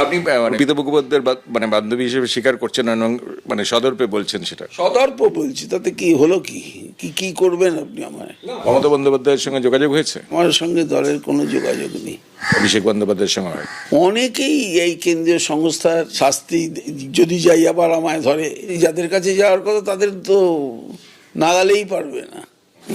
আপনি মানে পিতা মুখোপাধ্যায়ের মানে বান্ধবী হিসেবে স্বীকার করছেন এবং মানে সদর্পে বলছেন সেটা? সদর্প বলছি তাতে কি হলো কি? কি কি করবেন আপনি আমার মমতা বন্দ্যোপাধ্যায়ের সঙ্গে যোগাযোগ হয়েছে? আমার সঙ্গে দলের কোনো যোগাযোগ নেই। অভিষেক বন্দ্যোপাধ্যায়ের সঙ্গে হয়? অনেকেই এই কেন্দ্রীয় সংস্থার শাস্তি যদি যাই আবার আমায় ধরে যাদের কাছে যাওয়ার কথা তাদের তো নাগালেই পারবে না।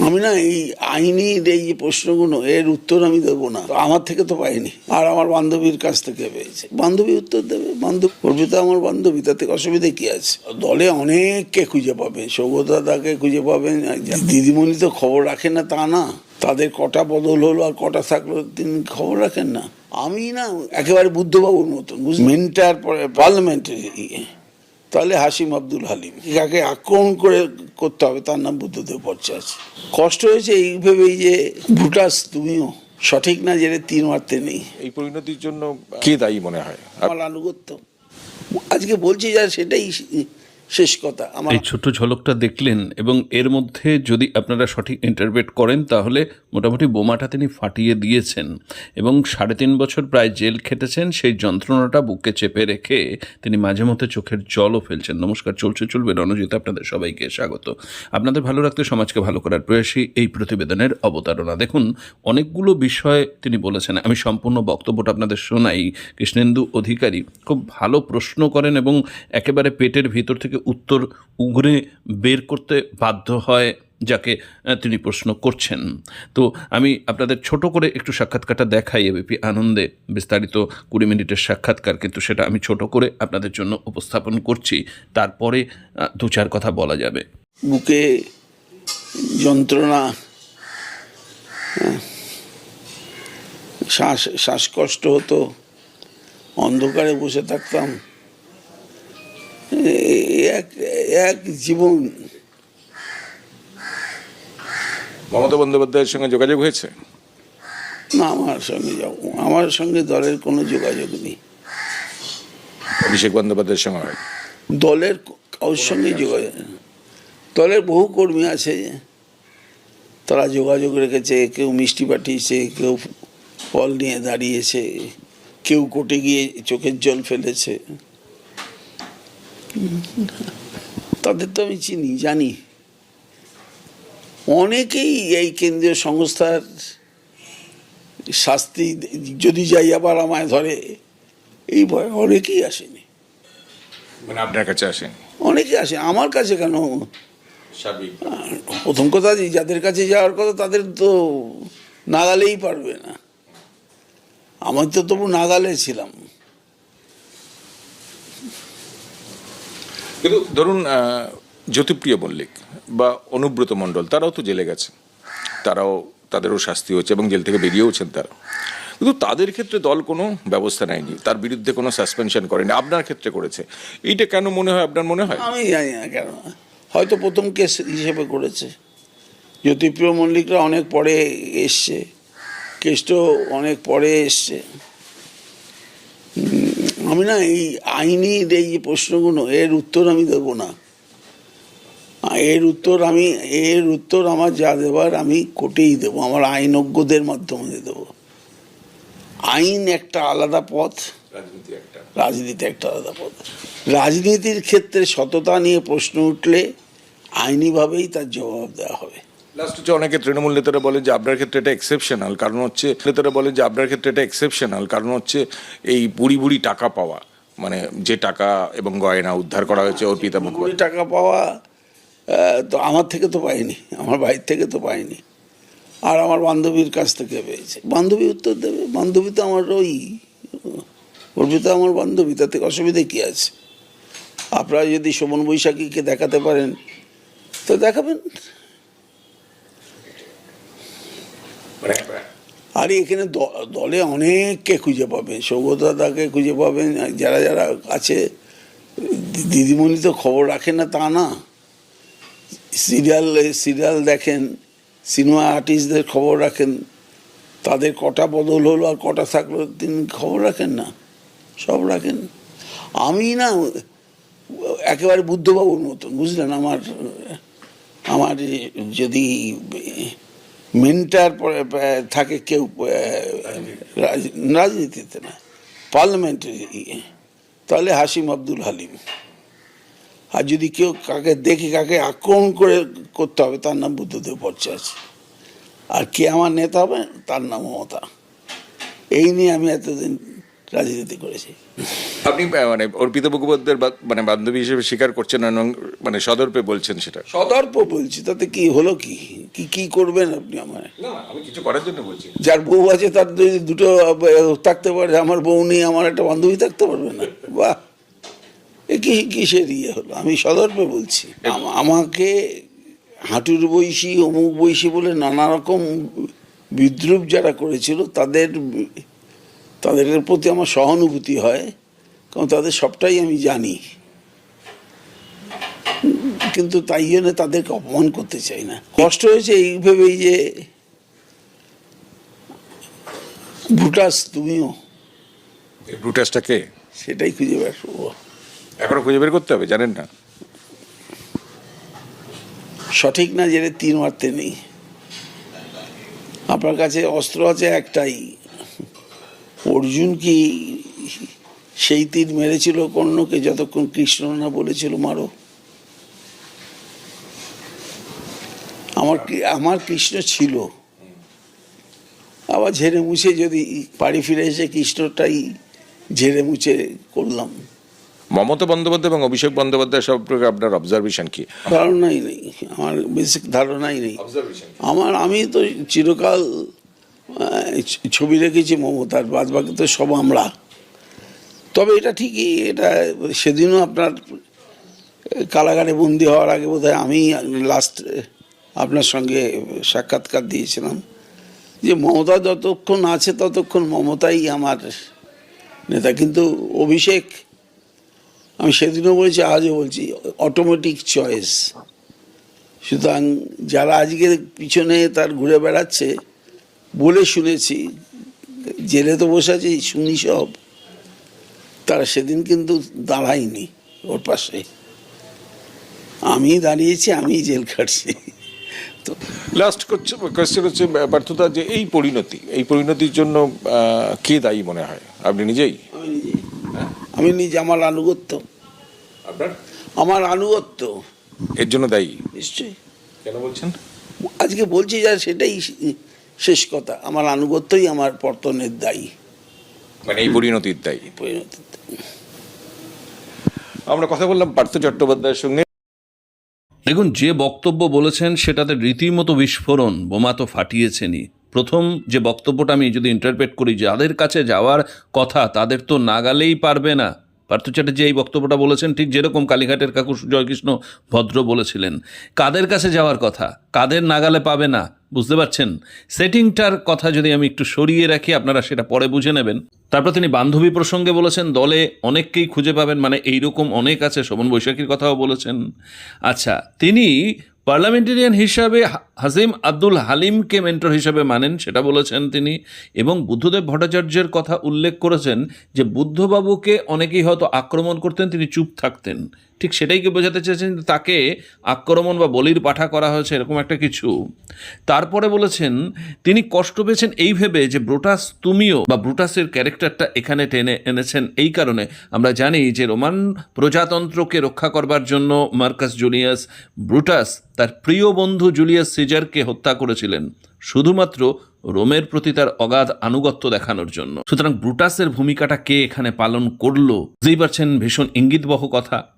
আমি না এই আইনির এই যে প্রশ্নগুলো, এর উত্তর আমি দেবো না। আমার থেকে তো পাইনি। আর আমার বান্ধবীর কাছ থেকে পেয়েছে। বান্ধবী উত্তর দেবে? বান্ধব অর্পিতা আমার বান্ধবী তাতে অসুবিধা কি আছে? দলে অনেককে খুঁজে পাবেন। সৌগতাদাকে খুঁজে পাবেন। দিদিমণি তো খবর রাখেন না তা না। তাদের কটা বদল হলো আর কটা থাকল তিনি খবর রাখেন না। আমি না একেবারে বুদ্ধবাবুর মতন মেন্টার পার্লামেন্টের তাহলে হাসিম আব্দুল হালিম যাকে আক্রমণ করে করতে হবে তার নাম বুদ্ধদেব ভট্টাচার্য। কষ্ট হয়েছে এই ভেবেই যে ভুটাস তুমিও সঠিক না জেনে তিন মারতে নেই। এই পরিণতির জন্য কে দায়ী মনে হয়? আমার আনুগত্য। আজকে বলছি যা সেটাই শেষ কথা, আমার এই ছোট্ট ঝলকটা দেখলেন এবং এর মধ্যে যদি আপনারা সঠিক ইন্টারপ্রেট করেন, তাহলে মোটামুটি বোমাটা তিনি ফাটিয়ে দিয়েছেন এবং সাড়ে তিন বছর প্রায় জেল খেটেছেন, সেই যন্ত্রণাটা বুকে চেপে রেখে তিনি মাঝে মধ্যে চোখের জলও ফেলছেন। নমস্কার, চলছে, চলবে। রণজিৎ, আপনাদের সবাইকে স্বাগত। আপনাদের ভালো রাখতে সমাজকে ভালো করার প্রয়াসী এই প্রতিবেদনের অবতারণা। দেখুন, অনেকগুলো বিষয় তিনি বলেছেন। আমি সম্পূর্ণ বক্তব্যটা আপনাদের শোনাই। কৃষ্ণেন্দু অধিকারী খুব ভালো প্রশ্ন করেন এবং একেবারে পেটের ভিতর থেকে উত্তর উগরে বের করতে বাধ্য হয়, যাকে তিনি প্রশ্ন করছেন। তো আমি আপনাদের ছোট করে একটু সাক্ষাৎকারটা দেখাই এবিপি আনন্দে। বিস্তারিত কুড়ি মিনিটের সাক্ষাৎকার, কিন্তু সেটা আমি ছোট করে আপনাদের জন্য উপস্থাপন করছি। তারপরে দু চার কথা বলা যাবে। বুকে যন্ত্রণা শ্বাস, শ্বাসকষ্ট হতো, অন্ধকারে বসে থাকতাম। এক জীবন। মমতা বন্দ্যোপাধ্যায়ের সঙ্গে যোগাযোগ হয়েছে? না আমার সঙ্গে যাব আমার সঙ্গে দলের কোনো যোগাযোগ নেই। অভিষেক বন্দ্যোপাধ্যায়ের সঙ্গে হয়? দলের কারোর সঙ্গে যোগাযোগ দলের বহু কর্মী আছে। তারা যোগাযোগ রেখেছে কেউ মিষ্টি পাঠিয়েছে কেউ ফল নিয়ে দাঁড়িয়েছে কেউ কোর্টে গিয়ে চোখের জল ফেলেছে। তাদের তো আমি চিনি জানি। অনেকেই এই কেন্দ্রীয় সংস্থার শাস্তি যদি যাই আবার আমায় ধরে এই ভয়ে অনেকেই আসেনি। মানে আপনার কাছে আসেন? অনেকে আসে আমার কাছে কেন? প্রথম কথা যাদের কাছে যাওয়ার কথা তাদের তো নাগালেই পারবে না। আমার তো তবু নাগালে ছিলাম। কিন্তু ধরুন জ্যোতিপ্রিয় মল্লিক বা অনুব্রত মণ্ডল, তারাও তো জেলে গেছে। তারাও তাদেরও শাস্তি হচ্ছে এবং জেল থেকে বেরিয়েওছেন তারা। কিন্তু তাদের ক্ষেত্রে দল কোনো ব্যবস্থা নেয়নি, তার বিরুদ্ধে কোনো সাসপেনশন করেনি, আপনার ক্ষেত্রে করেছে। এইটা কেন মনে হয়, আপনার মনে হয়? আমি জানি না কেন। হয়তো প্রথম কেস হিসেবে করেছে। জ্যোতিপ্রিয় মল্লিকরা অনেক পরে এসছে, কেসটাও অনেক পরে এসছে। আমি না এই আইনির এই যে প্রশ্নগুলো এর উত্তর আমি দেবো না। এর উত্তর আমি এর উত্তর আমার যা দেবার আমি কোর্টেই দেবো আমার আইনজ্ঞদের মাধ্যমে দেবো। আইন একটা আলাদা পথ রাজনীতি একটা আলাদা পথ। রাজনীতির ক্ষেত্রে সততা নিয়ে প্রশ্ন উঠলে আইনিভাবেই তার জবাব দেওয়া হবে। লাস্ট হচ্ছে অনেকে তৃণমূল নেতারা বলে যে আপনার ক্ষেত্রে এটা এক্সেপশনাল কারণ হচ্ছে নেতারা বলে যে আপনার ক্ষেত্রে এটা এক্সেপশনাল কারণ হচ্ছে এই বুড়ি বুড়ি টাকা পাওয়া মানে যে টাকা এবং গয়না উদ্ধার করা হয়েছে অর্পিতা কোটি মুখোপাধ্যায়। টাকা পাওয়া তো আমার থেকে তো পাইনি আমার ভাইয়ের থেকে তো পাইনি আর আমার বান্ধবীর কাছ থেকে পেয়েছে। বান্ধবী উত্তর দেবে বান্ধবী তো আমার ওই অর্পিতা আমার বান্ধবী তাতে অসুবিধা কী আছে? আপনারা যদি শোভন বৈশাখীকে দেখাতে পারেন তো দেখাবেন। আর এখানে দলে অনেককে খুঁজে পাবেন সৌগতাদাকে খুঁজে পাবেন, যারা যারা আছে দিদিমণি তো খবর রাখেন না তা না। সিরিয়াল সিরিয়াল দেখেন, সিনেমা আর্টিস্টদের খবর রাখেন, তাদের কটা বদল হলো আর কটা থাকল তিনি খবর রাখেন না, সব রাখেন। আমি না, একেবারে বুদ্ধবাবুর মতন, বুঝলেন? আমার আমার যদি মেন্টার থাকে কেউ রাজ- রাজনীতিতে না পার্লামেন্টারি ইয়ে, তাহলে হাসিম আব্দুল হালিম। আর যদি কেউ কাকে দেখে কাকে আক্রমণ করে করতে হবে তার নাম বুদ্ধদেব ভট্টাচার্য। আর কে আমার নেতা হবে তার নাম মমতা। এই নিয়ে আমি এতদিন রাজনীতি করেছি। আপনি মানে অর্পিতা মুখোপাধ্যায়ের মানে বান্ধবী হিসেবে স্বীকার করছেন এবং মানে সদর্পে বলছেন সেটা? সদর্প বলছি তাতে কি হলো কি? কি কি করবেন আপনি আমার না আমি কিছু করার জন্য বলছি। যার বউ আছে তার যদি দুটো থাকতে পারে আমার বউ নেই আমার একটা বান্ধবী থাকতে পারবে না। বাহ! এ কি কিসের ইয়ে হলো? আমি সদর্পে বলছি। আমাকে হাঁটুর বৈশী অমুক বৈশী বলে নানা রকম বিদ্রুপ যারা করেছিল তাদের তাদের প্রতি আমার সহানুভূতি হয়। কারণ তাদের সবটাই আমি জানি। কিন্তু তাই জন্য তাদেরকে অপমান করতে চাই না। কষ্ট হয়েছে এই ভেবেই যে ভুটাস তুমিও। এই ব্রুটাসটাকে সেটাই খুঁজে বের করব। এখনও খুঁজে বের করতে হবে জানেন না। সঠিক না জেনে তীর মারতে নেই। আপনার কাছে অস্ত্র আছে একটাই। অর্জুন কি সেই তীর মেরেছিল কর্ণকে যতক্ষণ কৃষ্ণ না বলেছিল মারো। আমার আমার কৃষ্ণ ছিল। আবার ঝেড়ে মুছে যদি বাড়ি ফিরে এসে কৃষ্ণটাই ঝেড়ে মুছে করলাম। মমতা বন্দ্যোপাধ্যায় এবং অভিষেক বন্দ্যোপাধ্যায় সম্পর্কে আপনার অবজারভেশন কি? ধারণাই নেই আমার বেসিক ধারণাই নেই। আমার আমি তো চিরকাল ছবি রেখেছি মমতার বাদ বাকি তো সব আমরা। তবে এটা ঠিকই, এটা সেদিনও আপনার কারাগারে বন্দি হওয়ার আগে বোধহয় আমি লাস্ট আপনার সঙ্গে সাক্ষাৎকার দিয়েছিলাম যে মমতা যতক্ষণ আছে ততক্ষণ মমতাই আমার নেতা। কিন্তু অভিষেক, আমি সেদিনও বলছি, আজও বলছি অটোমেটিক চয়েস সুতরাং যারা আজকে পিছনে তার ঘুরে বেড়াচ্ছে, বলে শুনেছি, জেলে তো বসে আছে, শুনি সব। তারা সেদিন কিন্তু দাঁড়ায়নি ওর পাশে। আমি দাঁড়িয়েছি আমি জেল খাটছি। তো লাস্ট কোয়েশ্চেন হচ্ছে ব্যর্থতা যে এই পরিণতি এই পরিণতির জন্য কে দায়ী মনে হয়? আপনি নিজেই? আমি নিজে আমার আনুগত্য। আপনার? আমার আনুগত্য। এর জন্য দায়ী? নিশ্চয়ই। কেন বলছেন? আজকে বলছি যা সেটাই শেষ কথা। আমার আনুগত্যই আমার পর্তনের দায়ী। মানে এই পরিণতির দায়ী? পরিণতিতে আমরা কথা বললাম পার্থ চট্টোপাধ্যায়ের সঙ্গে। দেখুন, যে বক্তব্য বলেছেন, সেটাতে রীতিমতো বিস্ফোরণ, বোমা তো ফাটিয়েছেনই। প্রথম যে বক্তব্যটা আমি যদি ইন্টারপ্রেট করি, যাদের কাছে যাওয়ার কথা, তাদের তো নাগালেই পারবে না। পার্থ চ্যাটার্জি এই বক্তব্যটা বলেছেন, ঠিক যেরকম কালীঘাটের কাকু জয়কৃষ্ণ ভদ্র বলেছিলেন। কাদের কাছে যাওয়ার কথা? কাদের নাগালে পাবে না? বুঝতে পারছেন? সেটিংটার কথা যদি আমি একটু সরিয়ে রাখি, আপনারা সেটা পরে বুঝে নেবেন। তারপর তিনি বান্ধবী প্রসঙ্গে বলেছেন, দলে অনেককেই খুঁজে পাবেন। মানে এইরকম অনেক আছে, শোভন বৈশাখীর কথাও বলেছেন। আচ্ছা তিনি পার্লামেন্টেরিয়ান হিসাবে হা- হাজিম আব্দুল হালিমকে মেন্টর হিসাবে মানেন, সেটা বলেছেন তিনি, এবং বুদ্ধদেব ভট্টাচার্যের কথা উল্লেখ করেছেন যে বুদ্ধবাবুকে অনেকেই হয়তো আক্রমণ করতেন, তিনি চুপ থাকতেন। ঠিক সেটাই কি বোঝাতে চেয়েছেন? তাকে আক্রমণ বা বলির পাঠা করা হয়েছে এরকম একটা কিছু। তারপরে বলেছেন, তিনি কষ্ট পেয়েছেন এই ভেবে যে ব্রুটাস তুমিও বা ব্রুটাসের ক্যারেক্টারটা এখানে টেনে এনেছেন। এই কারণে আমরা জানি যে রোমান প্রজাতন্ত্রকে রক্ষা করবার জন্য মার্কাস জুলিয়াস ব্রুটাস তার প্রিয় বন্ধু জুলিয়াস সিজারকে হত্যা করেছিলেন। শুধুমাত্র রোমের প্রতি তার অগাধ আনুগত্য দেখানোর জন্য। সুতরাং ব্রুটাসের ভূমিকাটা কে এখানে পালন করল? বুঝতেই পারছেন, ভীষণ ইঙ্গিতবহ কথা।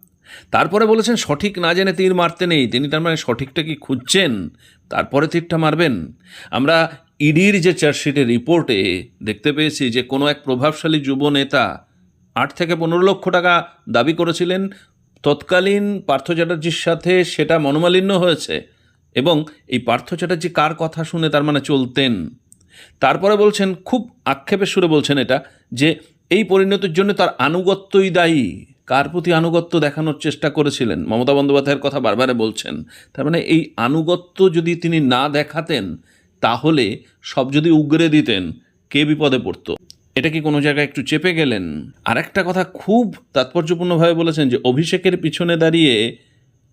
তারপরে বলেছেন, সঠিক না জেনে তীর মারতে নেই। তিনি তার মানে সঠিকটা কি খুঁজছেন? তারপরে তীরটা মারবেন। আমরা ইডির যে চার্জশিটের রিপোর্টে দেখতে পেয়েছি যে, কোনো এক প্রভাবশালী যুব নেতা আট থেকে পনেরো লক্ষ টাকা দাবি করেছিলেন। তৎকালীন পার্থ চ্যাটার্জির সাথে সেটা মনোমালিন্য হয়েছে এবং এই পার্থ চ্যাটার্জি কার কথা শুনে তার মানে চলতেন? তারপরে বলছেন, খুব আক্ষেপের সুরে বলছেন এটা যে, এই পরিণতির জন্য তার আনুগত্যই দায়ী। কার প্রতি আনুগত্য দেখানোর চেষ্টা করেছিলেন? মমতা বন্দ্যোপাধ্যায়ের কথা বারবারে বলছেন। তার মানে এই আনুগত্য যদি তিনি না দেখাতেন, তাহলে সব যদি উগরে দিতেন, কে বিপদে পড়তো? এটা কি কোনো জায়গায় একটু চেপে গেলেন? আর একটা কথা খুব তাৎপর্যপূর্ণভাবে বলেছেন যে, অভিষেকের পিছনে দাঁড়িয়ে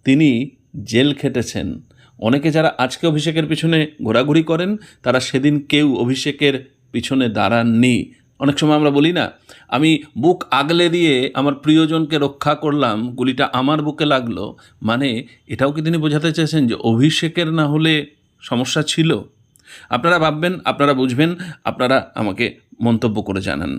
তিনি জেল খেটেছেন। অনেকে যারা আজকে অভিষেকের পিছনে ঘোরাঘুরি করেন, তারা সেদিন কেউ অভিষেকের পিছনে দাঁড়াননি। অনেক সময় আমরা বলি না, আমি বুক আগলে দিয়ে আমার প্রিয়জনকে রক্ষা করলাম, গুলিটা আমার বুকে লাগল মানে এটাও কি তিনি বোঝাতে চেয়েছেন যে অভিষেকের না হলে সমস্যা ছিল? আপনারা ভাববেন, আপনারা বুঝবেন, আপনারা আমাকে মন্তব্য করে জানান।